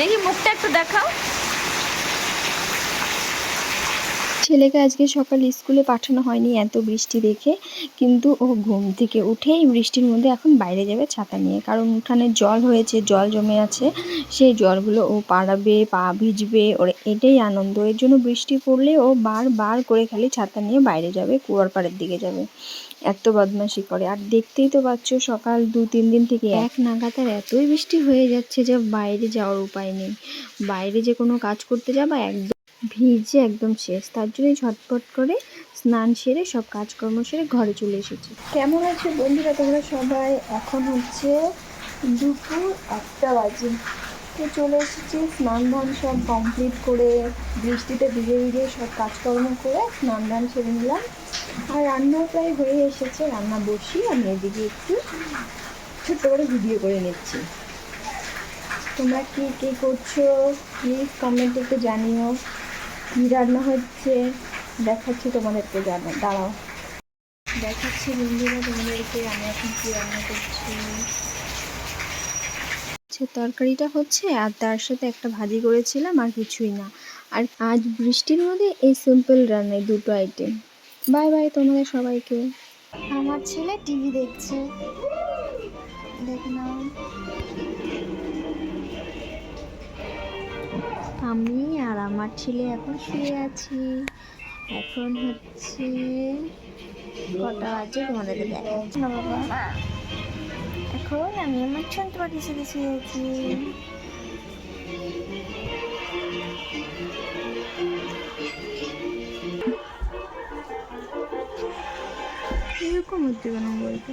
দেখি মুখটা একটু দেখাও। ছেলেকে আজকে সকালে স্কুলে পাঠানো হয়নি এত বৃষ্টি দেখে। কিন্তু ও ঘুম থেকে উঠেই বৃষ্টির মধ্যে এখন বাইরে যাবে ছাতা নিয়ে। কারণ উঠানে জল হয়েছে, জল জমে আছে। সেই জলগুলো ও পাড়াবে, পা ভিজবে, ওর এটাই আনন্দ। এর জন্য বৃষ্টি পড়লে ও বারবার করে খালি ছাতা নিয়ে বাইরে যাবে, কুয়ার পাড়ের দিকে যাবে। এত বদমাশি করে। আর দেখতেই তো পাচ্ছ সকাল দু, তিন দিন থেকে এক নাগাতার এতই বৃষ্টি হয়ে যাচ্ছে যে বাইরে যাওয়ার উপায় নেই। বাইরে যে কোনো কাজ করতে যাবা, একদম ভিজে একদম শেষ। তার জন্যই ঝটপট করে স্নান সেরে, সব কাজকর্ম সেরে ঘরে চলে এসেছি। কেমন আছে বন্ধুরা? তোমরা সবাই এখন হচ্ছে দুপুর একটা বাজে। তো চলে এসেছি, স্নান ধান সব কমপ্লিট করে, বৃষ্টিতে ভিজে ভিজে সব কাজকর্ম করে স্নান ধান সেরে নিলাম। আর রান্না প্রায় হয়ে এসেছে, রান্না বসি, আমি এদিকে একটু ছোট্ট করে ভিডিও করে নিচ্ছি। তোমরা কী কী করছ? প্লিজ কমেন্টে একটু জানিও। কী রান্না হচ্ছে? দেখাচ্ছি তোমাদেরকে, জানা, দাঁড়াও। দেখাচ্ছি বন্ধুরা তোমাদেরকে আমি এখন কী রান্না করছি। আচ্ছা তরকারিটা হচ্ছে, আর তার সাথে একটা ভাজি করেছিলাম, আর কিছুই না। আর আজ বৃষ্টির মধ্যে এই সিম্পল রান্নায় দুটো আইটেম বাই বাই তোমাদের সবাইকে। আমার ছেলে টিভি দেখছে। দেখে নাও। আমি আর আমার ছেলে এখন শুয়ে আছি। এখন হচ্ছে কটা বাজে তোমাদেরকে দেখাচ্ছি। এখন আমি আমার ছোট্ট বাড়ির সাথে শুয়ে আছি। এরকম হচ্ছে কেন বলতে।